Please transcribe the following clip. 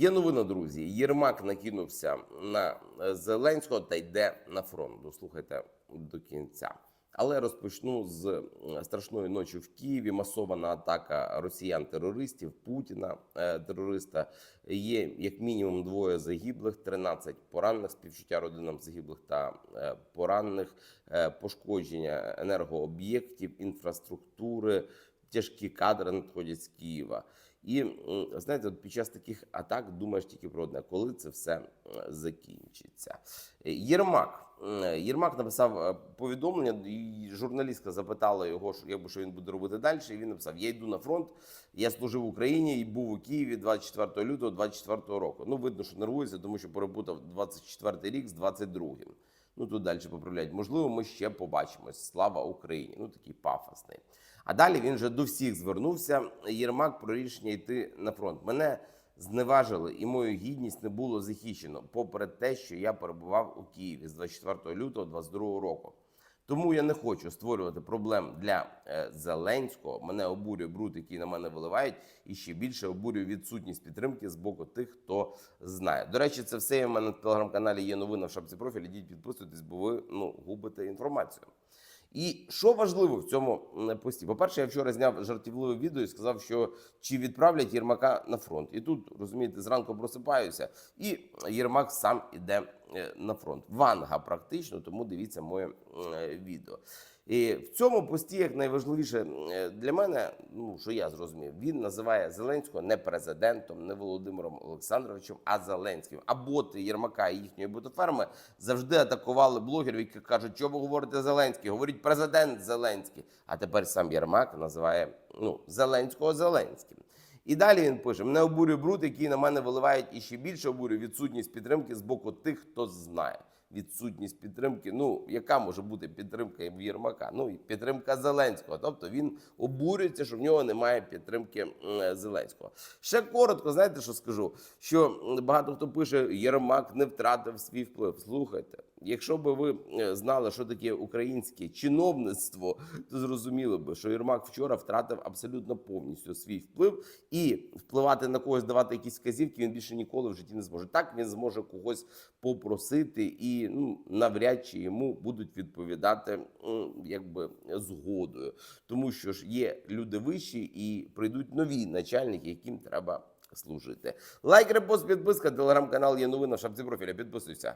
Є новина, друзі. Єрмак накинувся на е, Зеленського та йде на фронт. Дослухайте до кінця. Але розпочну з е, страшної ночі в Києві. Масована атака росіян-терористів, Путіна е, терориста. Є як мінімум двоє загиблих, 13 поранених, співчуття родинам загиблих та поранених, пошкодження енергооб'єктів, інфраструктури, тяжкі кадри надходять з Києва. І знаєте, під час таких атак думаєш тільки про одне, коли це все е, закінчиться. Єрмак. Єрмак написав е, повідомлення, і журналістка запитала його, що він буде робити далі. І він написав: Я йду на фронт, я служив в Україні і був у Києві 24 лютого 24 року. Ну, видно, що нервується, тому що перепутав 24 рік з 22-м. Ну тут далі поправляють. Можливо, ми ще побачимось. Слава Україні! Ну такий пафосний. А далі він вже до всіх звернувся. Єрмак про рішення йти на фронт. Мене зневажили, і мою гідність не було захищено, попри те, що я перебував у Києві з 24 лютого 22 року. Тому я не хочу створювати проблем для е, Зеленського. Мене обурює бруд, який на мене виливають, і ще більше обурює відсутність підтримки з боку тих, хто знає. До речі, це все в мене на телеграм-каналі є новина в шапці профілі. Йдіть підписуйтесь, бо ви ну губите інформацію. І що важливо в цьому пості? По-перше, я вчора зняв жартівливе відео і сказав, що чи відправлять Єрмака на фронт. І тут розумієте, зранку просипаюся, і Єрмак сам іде на фронт. Ванга практично, тому дивіться моє е, відео. І в цьому пості, як найважливіше е, для мене, ну що я зрозумів, він називає Зеленського не президентом, не Володимиром Олександровичем, а Зеленським. А боти Єрмака і їхньої ботоферми завжди атакували блогерів, які кажуть, що ви говорите Зеленський, говорить президент Зеленський. А тепер сам Єрмак називає ну, Зеленського Зеленським. І далі він пише: мене обурює бруд, який на мене виливають, і ще більше обурює відсутність підтримки з боку тих, хто знає. Відсутність підтримки. Ну, яка може бути підтримка Єрмака? Ну і підтримка Зеленського. Тобто він обурюється, що в нього немає підтримки Зеленського. Ще коротко, знаєте, що скажу? Що багато хто пише, Єрмак не втратив свій вплив. Слухайте, якщо би ви е, знали, що таке українське чиновництво, то зрозуміли би, що Єрмак вчора втратив абсолютно повністю свій вплив і впливати на когось, давати якісь вказівки, він більше ніколи в житті не зможе. Так він зможе когось попросити, і ну навряд чи йому будуть відповідати якби згодою, тому що ж є люди вищі і прийдуть нові начальники, яким треба служити. Лайк, репост, підписка, телеграм-канал є новина в шапці профіля. Підписуйся.